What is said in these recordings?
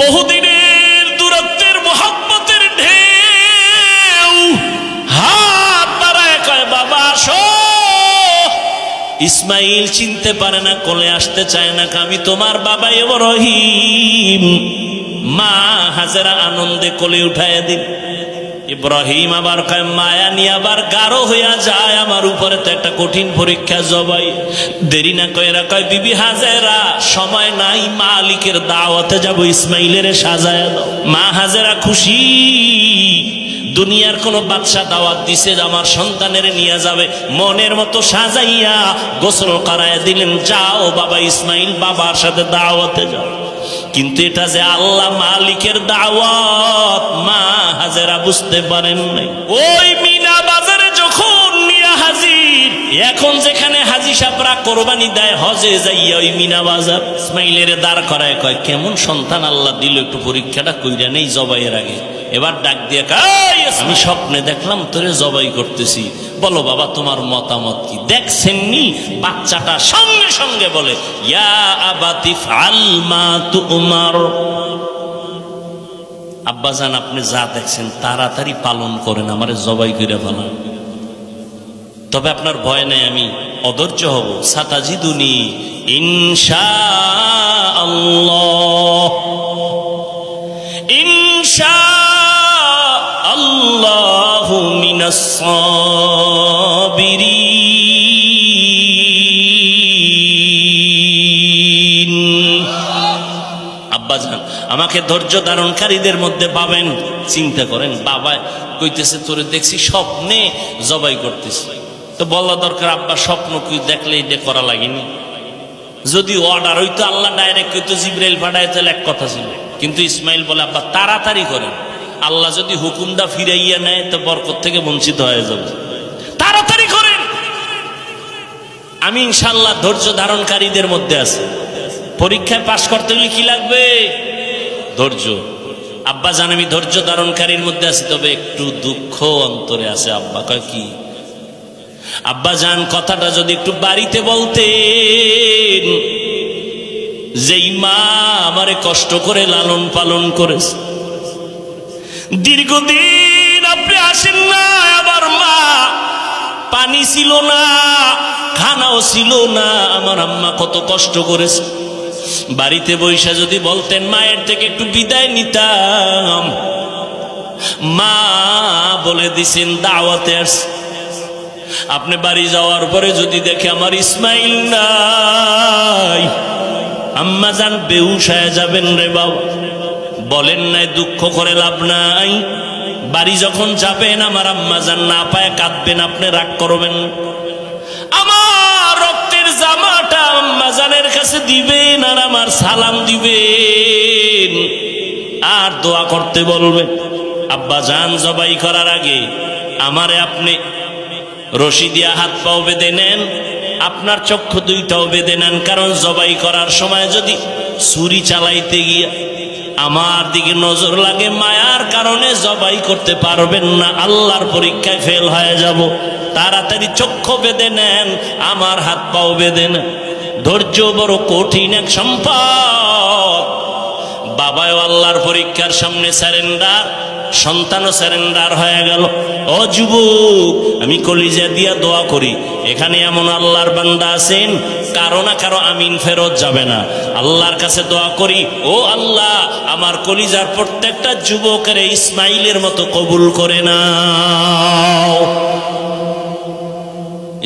বহুদিনের দূরত্বের মোহাম্মতের ঢেউ। হাত বাড়ায় কয়, বাবা, আসো। ইসমাইল চিনতে পারে না, কোলে আসতে চায় না, আমি তোমার বাবা রহিম মা হাজারা আনন্দে কোলে উঠায় দিন ইব্রাহিম আবার মায়া নিয়ে আবার গাঢ় হইয়া যায়, আমার উপরে তো একটা কঠিন পরীক্ষা জবাই। দেরি না কয়রা কয়, বিবি হাজেরা, সময় নাই, মালিকের দাওয়াতে যাব, ইসমাইলের সাজায় দাও। মা হাজেরা খুশি, দুনিয়ার কোন বাদশা দাওয়াত দিছে আমার সন্তানের নিয়ে যাবে। মনের মতো সাজাইয়া গোসল করায় দিলেন, যাও বাবা ইসমাইল, বাবার সাথে দাওয়াতে যাও। কিন্তু এটা যে আল্লাহ মালিকের দাওয়াত মা হাজেরা বুঝতে পারেন ওই মিনা বাজারে এখন যেখানে হাজি সাপরা কোরবানি দেয়, হজে যাইয়া ওই মিনা বাজার ইসমাইলের দাঁড় করায় কয়, কেমন সন্তান আল্লাহ দিল একটু পরীক্ষাটা কইরা নেই জবাইয়ের আগে? এবার ডাক দিয়ে আমি স্বপ্নে দেখলাম তোরে জবাই করতেছি। বলো বাবা, তোমার মতামত কি? দেখছেননি, বাচ্চাটা সঙ্গে সঙ্গে বলে, ইয়া আব্বাজান, আপনি যা দেখছেন তাড়াতাড়ি পালন করেন, আমারে জবাই করে ফেলান। তবে আপনার ভয় নেই, আমি অধৈর্য হব। সাতাজিদুনি ইনশা ইনশা আব্বাজান, আমাকে ধৈর্য ধারণকারীদের মধ্যে পাবেন, চিন্তা করেন, বাবা কইতেছে, তোরে দেখছি স্বপ্নে জবাই করতেছি। তো বলা দরকার, আব্বা, স্বপ্ন কি দেখলে এটা করা লাগেনি? যদি অর্ডার হইতো, আল্লাহ ডাইরেক্ট কইতো জিব্রাইল পাঠায়, তাহলে এক কথা ছিল। কিন্তু ইসমাইল বলে, আব্বা, তাড়াতাড়ি করেন। আল্লাহ যদি হুকুমটা ফিরাইয়া নেয়, তো বরকত থেকে বঞ্চিত হয়ে যাবে। তাড়াতাড়ি করেন! আমি ইনশাল্লাহ ধৈর্য ধারণকারীদের মধ্যে আছি। পরীক্ষায় পাশ করতে হলে কি লাগবে? ধৈর্য। আব্বা জান, আমি ধৈর্য ধারণকারীর মধ্যে আছি, তবে একটু দুঃখ অন্তরে আছে। আব্বা কয়, কি? আব্বা জান কথাটা যদি একটু বাড়িতে বলতেন। যেই মা আমারে কষ্ট করে লালন পালন করেছে। দীর্ঘদিন আপনি আসেন না, আমার মা। পানি ছিল না, খানাও ছিল না, আমার আম্মা কত কষ্ট করেছে। বাড়িতে বৈশা যদি বলতেন, মায়ের থেকে একটু বিদায় নিতাম। মা বলে দিছেন, দাওয়াতে আসছে। আপনি বাড়ি যাওয়ার পরে যদি দেখে আমার ইসমাইল নাই, আম্মা যান বেহুশ যাবেন রে বাবা। বলেন নাই, দুঃখ করে লাভ নাই। বাড়ি যখন যাবেন, আমার আম্মা যান না পায় কাঁদবেন, আপনি রাগ করবেন। আমার রক্তের জামাটা আম্মা জানের কাছে দিবেন আর আমার সালাম দিবেন। আর দোয়া করতে বলবেন, আব্বা জান জবাই করার আগে আমারে আপনি রশি দিয়া হাত পাও বেঁধে নেন, আপনার চক্ষু দুইটাও বেঁধে নেন, কারণ জবাই করার সময় যদি ছুরি চালাইতে গিয়া আমার দিকে নজর লাগে, মায়ার কারণে জবাই করতে পারবেন না, আল্লাহর পরীক্ষায় ফেল হয়ে যাব। তাড়াতাড়ি চক্ষু বেঁধে নেন, আমার হাত পাও বেঁধে নেন। ধৈর্য বড় কঠিন এক সম্পদ। বাবাও আল্লাহর পরীক্ষার সামনে স্যারেন্ডার, সন্তানও স্যারেন্ডার হয়ে গেল। ও যুবক, আমি কলিজা দিয়া দোয়া করি, এখানে এমন আল্লাহর বান্দা আছেন, কারও না কারও আমিন ফেরত যাবে না। আল্লাহর কাছে দোয়া করি, ও আল্লাহ, আমার কলিজার প্রত্যেকটা যুবকের ইসমাইলের মতো কবুল করে না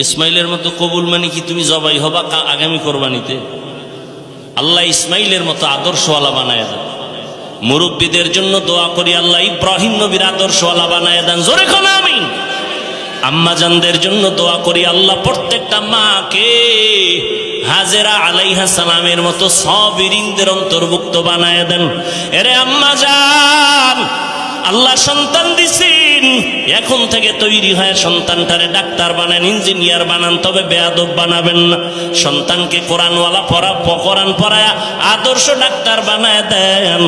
ইসমাইলের মতো কবুল মানে কি? তুমি জবাই হবা আগামী কোরবানিতে। আল্লাহ ইসমাইলের মতো আদর্শওয়ালা বানায় দেন মুরব্বীদের জন্য দোয়া করি আল্লাহ, ইব্রাহিম নবীর আদর্শ আল্লাহ বানায় দেন। জোরে কোন আমি আম্মাজানদের জন্য দোয়া করি আল্লাহ, প্রত্যেকটা মাকে হাজেরা আলাইহা সালামের মতো সবিরিনদের অন্তর্ভুক্ত বানায় দেন। এরে আম্মাজান, আল্লাহ সন্তান দিছেন এখন থেকে তৈরি হয় সন্তানটারে ডাক্তার বানান, ইঞ্জিনিয়ার বানান, তবে বেয়াদব বানাবেন না। সন্তানকে কোরআনওয়ালা পড়া, কোরআন পড়ায় আদর্শ ডাক্তার বানায় দেন।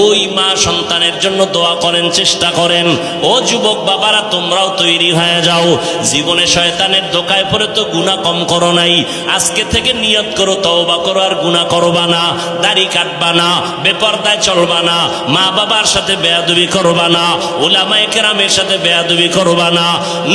ওই মা সন্তানের জন্য দোয়া করেন, চেষ্টা করেন। ও যুবক বাবারা, তোমরাও তৈরি হয়ে যাও। জীবনে শয়তানের দোকায় পড়ে তো গুণা কম করো নাই। আজকে থেকে নিয়ত করো, তওবা করো, আর গুণা করবা না। দাড়ি কাটবা না, বেপরদায় চলবা না। মা বাবার সাথে বেয়াদবি করবা না। ওলামায়ে কেরামের সাথে বেয়াদবি করবা না,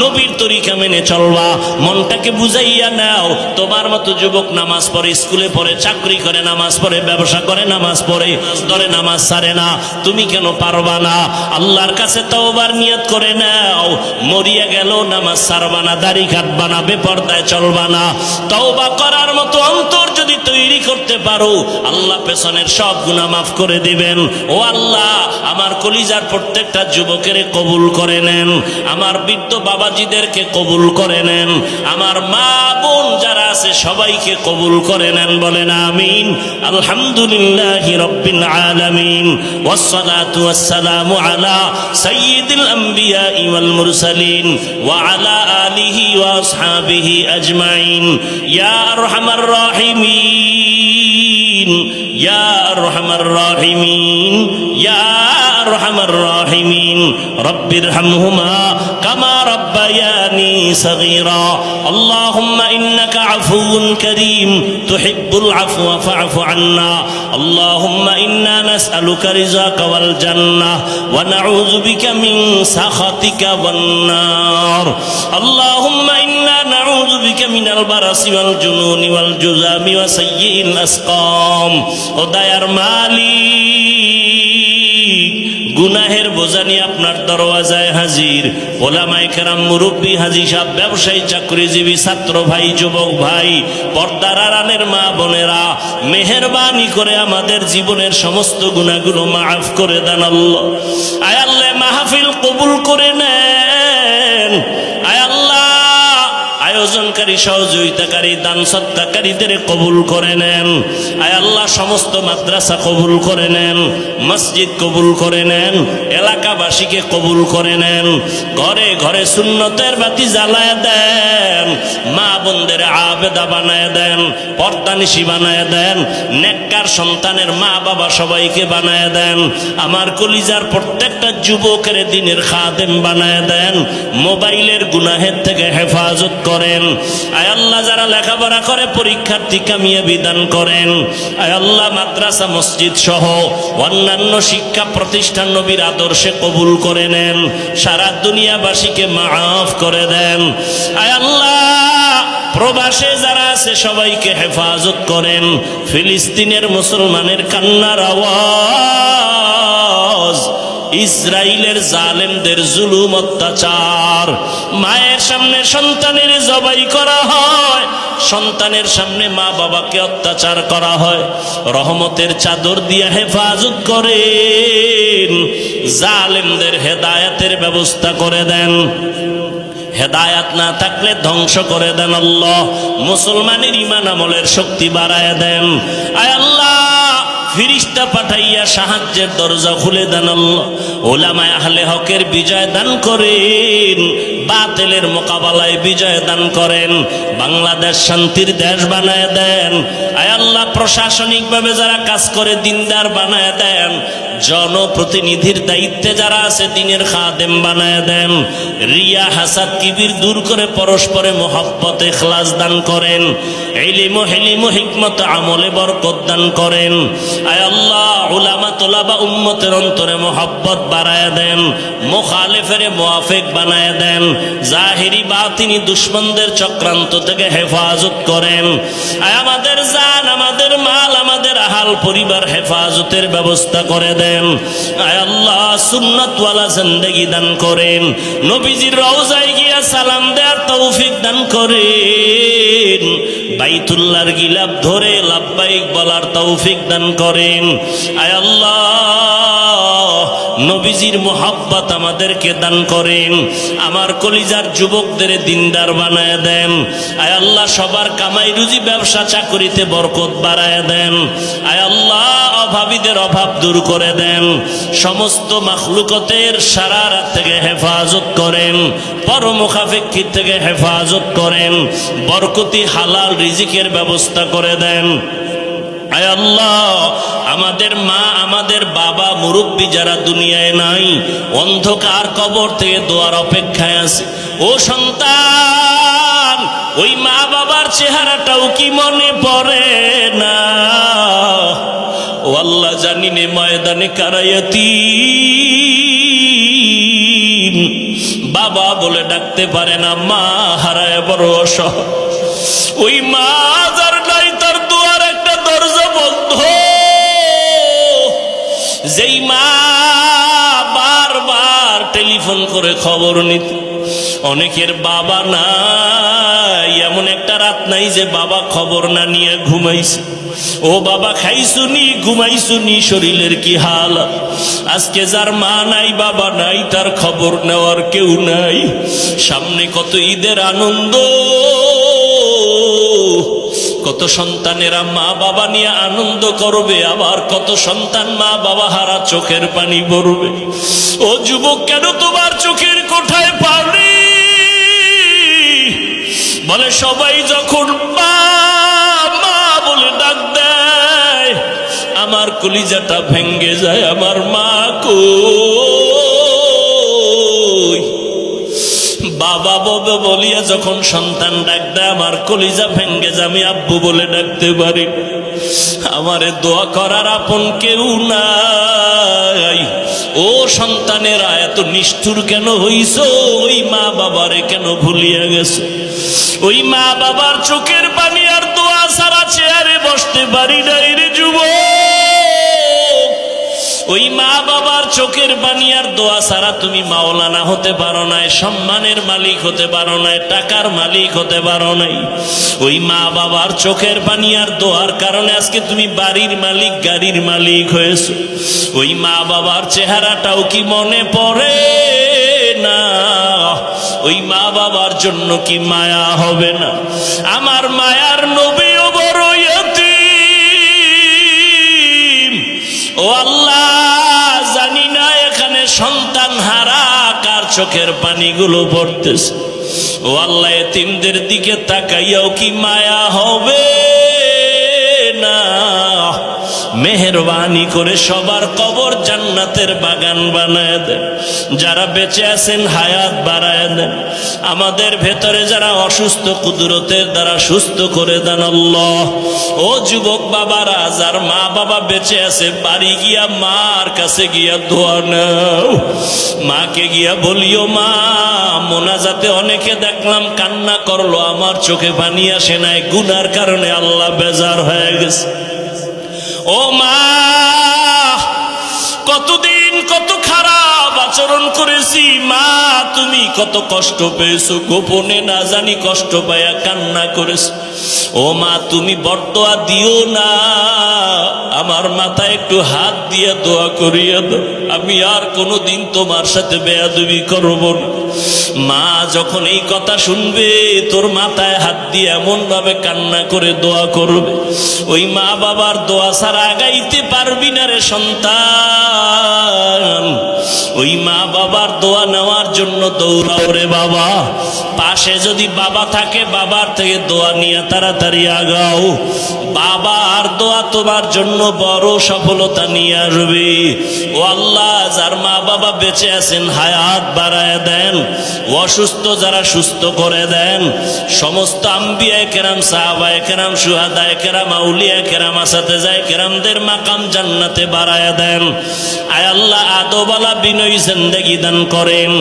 নবীর তরিকা মেনে চলবা, মনটাকে বুঝাইয়া নাও, তোমার মতো যুবক নামাজ পড়ে, স্কুলে পড়ে, চাকরি করে, নামাজ পড়ে, ব্যবসা করে, নামাজ পড়ে, ধরে নামাজ সারে না, তুমি কেন পারবা না? আল্লাহর কাছে তওবার নিয়ত করে নাও, মরিয়া গেল, নামাজ সারবা না, দাড়ি কাটবা না, বেপরদায় চলবা না। তওবা করার মতো অন্তর যদি তৈরি করতে পারো, আল্লাহ পেছনের সব গুনাহ মাফ করে দিবেন। ও আল্লাহ, আমার কলিজার প্রত্যেকটা যুবকের কবুল করে নেন। আমার বৃদ্ধ বাবাজিদেরকে কবুল করে নেন। আমার মা বোন যারা আছে, সবাইকে কবুল করে নেন বলেন আমিন। আলহামদুলিল্লাহ রব্বিল আলামিন। ওয়াসসালাতু ওয়াসসালামু আলা সাইয়্যিদিল আমবিয়া ওয়াল মুরসালিন ওয়া আলা আলিহি ওয়া আসহাবিহি আজমাইন। ইয়া আরহামার রাহিমিন। يا أرحم الراحمين يا أرحم الراحمين. رب ارحمهما كما ربياني صغيرا. اللهم إنك عفو كريم تحب العفو فاعف عنا. اللهم إنا نسألك رزاك والجنة ونعوذ بك من سخطك والنار. اللهم إنا نعوذ بك من البرص والجنون والجذام وسيء الأسقام. ও দায়ার গুনাহের বোঝানি আপনার দরওয়াজায় হাজির। ওলামায় কেরাম মুরব্বী, হাজি সাহেব, ব্যবসায়ী, চাকরিজীবী, ছাত্র ভাই, যুবক ভাই, পর্দার আরানের মা বোনেরা, মেহরবানি করে আমাদের জীবনের সমস্ত গুণাগুলো মাফ করে দেন আল্লাহ। আয়াল্লে মাহফিল কবুল করে নেয় আয়োজনকারী, সহযোগিতাকারী, দান সত্তাকারীদের কবুল করে নেন। আয় আল্লাহ, সমস্ত মাদ্রাসা কবুল করে নেন, মসজিদ কবুল করে নেন, এলাকাবাসীকে কবুল করে নেন, ঘরে ঘরে সুন্নতের বাতি জ্বালায় দেন, মা বোনদের আবেদা বানায় দেন পর্দানিশি বানায় দেন, নেককার সন্তানের মা বাবা সবাইকে বানায় দেন, আমার কলিজার প্রত্যেকটা যুবকের দিনের খাদেম বানায় দেন, মোবাইলের গুনাহের থেকে হেফাজত করেন। আয় আল্লাহ, যারা লেখাপড়া করে পরীক্ষার্থী কামিয়ে বিধান করেন। আয় আল্লাহ, মাদ্রাসা, মসজিদ সহ অন্যান্য শিক্ষা প্রতিষ্ঠান নবীর আদর্শে কবুল করে নেন। সারা দুনিয়াবাসীকে মাফ করে দেন। আয় আল্লাহ, প্রবাসে যারা আছে, সবাইকে হেফাজত করেন। ফিলিস্তিনের মুসলমানের কান্নার আওয়াজ। ইসরায়েলের জালেমদের জুলুম অত্যাচার। মায়ের সামনে সন্তানের জবাই করা হয়, সন্তানের সামনে মা বাবাকে অত্যাচার করা হয়। রহমতের চাদর দিয়ে হেফাজত করেন, জালেমদের হেদায়াতের ব্যবস্থা করে দেন। হেদায়াত না থাকলে ধ্বংস করে দেন আল্লাহ, মুসলমানের ইমান আমলের শক্তি বাড়ায় দেন। আয় আল্লাহ! ফিরিস্তা পাঠাইয়া সাহায্যের দরজা খুলে দেন ওলামায় আহলে হকের বিজয় দান করেন, বাতেলের মোকাবেলায় বিজয় দান করেন, বাংলাদেশ শান্তির দেশ বানায় দেন। আয়াল্লাহ প্রশাসনিকভাবে যারা কাজ করে, দিনদার বানায় দেন। জনপ্রতিনিধির দায়িত্বে যারা আছে, দিনের খাদেম বানায় দেন। রিয়া হাসাদ কিবির দূর করে পরস্পরে মোহাব্বতে খ্লাস দান করেন। এলিম হেলিম হিকমত, আমলে বরকত দান করেন। আয় আল্লাহ, উলামা তোলাবা উম্মতের অন্তরে মোহাব্বত বাড়ায় দেন। মোখালেফের মোয়াফেক বানায় দেন। জাহিরি বা তিনি দুশ্মনদের চক্রান্ত থেকে হেফাজত করেন। আয় আমাদের জান, আমাদের মাল, আমাদের আহাল পরিবার হেফাজতের ব্যবস্থা করে দেন। আয় আল্লাহ, সুন্নতওয়ালা জিন্দেগি দান করেন। নবীজির রওজায় গিয়া সালাম দেওয়ার তৌফিক দান করেন। বাইতুল্লাহর গিলাপ ধরে লাভবাইক বলার তৌফিক দান করেন। আয় আল্লাহ, নবীজির মোহাব্বত আমাদেরকে দান করেন। আমার কলিজার যুবকদের দিনদার বানায় দেন। আয় আল্লাহ, সবার কামাই রুজি ব্যবসা চাকরিতে বরকত বাড়ায় দেন। আয় আল্লাহ, অভাবীদের অভাব দূর করে দেন। সমস্ত মাখলুকতের সারা রাত থেকে হেফাজত করেন। পরমুখাফেক্ষির থেকে হেফাজত করেন। বরকতি, হালাল রিজিকের ব্যবস্থা করে দেন। আল্লাহ, আমাদের মা, আমাদের বাবা, মুরব্বী যারা দুনিয়ায় নাই, অন্ধকার কবর থেকে দোয়ার অপেক্ষায় আছে। ও সন্তান, ওই মা বাবার চেহারাটাও কি মনে পড়ে না? ও আল্লাহ জানি নে ময়দানে কারায়াতি বাবা বলে ডাকতে পারে না, মা হারায় বড় অসহ। ওই মা যার নাই, তার দুয়ার একটা দরজা বন্ধ। যেই মা বারবার টেলিফোন করে খবর নিত অনেকের বাবা নাই। এমন একটা রাত নাই যে বাবা খবর না নিয়ে ঘুমাইছে। ও বাবা, খাইছুনি? ঘুমাইছুনি? শরীরের কি হাল? আজকে যার মা নাই, বাবা নাই, তার খবর নেওয়ার কেউ নাই। সামনে কত ঈদের আনন্দ। কত সন্তানেরা মা বাবা নিয়ে আনন্দ করবে, আবার কত সন্তান মা বাবা হারা চোখের পানি পড়বে ও যুবক, কেন তোমার চোখের কোঠায় পানি বলে সবাই যখন মা বলে ডাক দেয় আমার কলিজাটা ভেঙ্গে যায় আমার মা কই? বাবা বাবা বলিয়া যখন সন্তান ডাক দেয়, আমার কলিজা ভেঙ্গে যে, আমি আব্বু বলে ডাকতে পারি। আমারে দোয়া করার আপন কেউ নাই। ও সন্তানেরা, এত নিষ্ঠুর কেন হইছ? ওই মা বাবারে কেন ভুলিয়া গেছে? ওই মা বাবার চোখের পানি আর দোয়া সারা চেয়ারে বসতে পারি নাই রে যুবক। ওই মা বাবার চোখের পানি আর দোয়া ছাড়া তুমি মাওলানা হতে পারো নাই, সম্মানের মালিক হতে পারো নাই, টাকার মালিক হতে পারো নাই। ওই মা বাবার চোখের পানি আর দোয়ার কারণে আজকে তুমি বাড়ির মালিক, গাড়ির মালিক হয়েছো। ওই মা বাবার চেহারাটাও কি মনে পড়ে না? ওই মা বাবার জন্য কি মায়া হবে না? আমার মায়ার নবীও চোখের পানিগুলো পড়তেছে। ও আল্লাহ এতিমদের দিকে তাকাইয়াও কি মায়া হবে? মেহরবানি করে সবার কবর জান্নাতের বাগান বানায় দেন যারা বেঁচে আছেন হায়াত বাড়ায় দেন আমাদের ভেতরে যারা অসুস্থ কুদরতের দ্বারা সুস্থ করে দেন আল্লাহ। ও যুবক বাবারা, যার মা বাবা বেঁচে আছে, বাড়ি গিয়া মার কাছে গিয়া দোয়া নাও। মাকে গিয়া বলিও, মা, মোনাজাতে অনেকে দেখলাম কান্না করল, আমার চোখে পানি আসে নাই। গুনার কারণে আল্লাহ বেজার হয়ে গেছে। ও মা কতদিন কত আচরণ করেছি, মা, তুমি কত কষ্ট পেয়েছ, গোপনে না জানি কষ্ট পাইয়া কান্না করেছ। ও মা, তুমি বর্তোয়া দিও না, আমার মাথায় একটু হাত দিয়ে দোয়া করিয়া দাও, আমি আর কোনোদিন তোমার সাথে বেয়াদবি করব না। মা, যখন এই কথা শুনবে, তোর মাথায় হাত দিয়ে এমন ভাবে কান্না করে দোয়া করবে। ওই মা বাবার দোয়া ছাড়া আগাইতে পারবি না রে সন্তান। ওই মা বাবার দোয়া নেওয়ার জন্য দৌড়াও রে বাবা। পাশে যদি বাবা থাকে, বাবার থেকে দোয়া নিয়ে তাড়াতাড়ি আগাও। বাবার দোয়া তোমার জন্য বড় সফলতা নিয়ে আসবে। ও আল্লাহ, যার মা বাবা বেঁচে আছেন, হায়াত বাড়ায় দেন। অসুস্থ যারা সুস্থ করে দেন। সমস্ত আম্বিয়া কেরাম সাহাবায় কেরাম সুহাদায় কেরাম, আউলিয়া কেরাম, আসাতে যায় কেরামদের মাকাম জান্নাতে বাড়ায় দেন। আয় আল্লাহ আদবালা বিনয় জিন্দেগি দান করেন।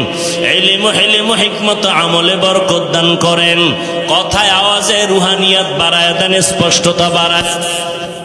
এলিম, হেলিম, হিকমত, আমলে বরকত দান করেন। কথায়, আওয়াজে রুহানিয়াত বাড়ায় দেন, স্পষ্টতা বাড়ায়। দেন।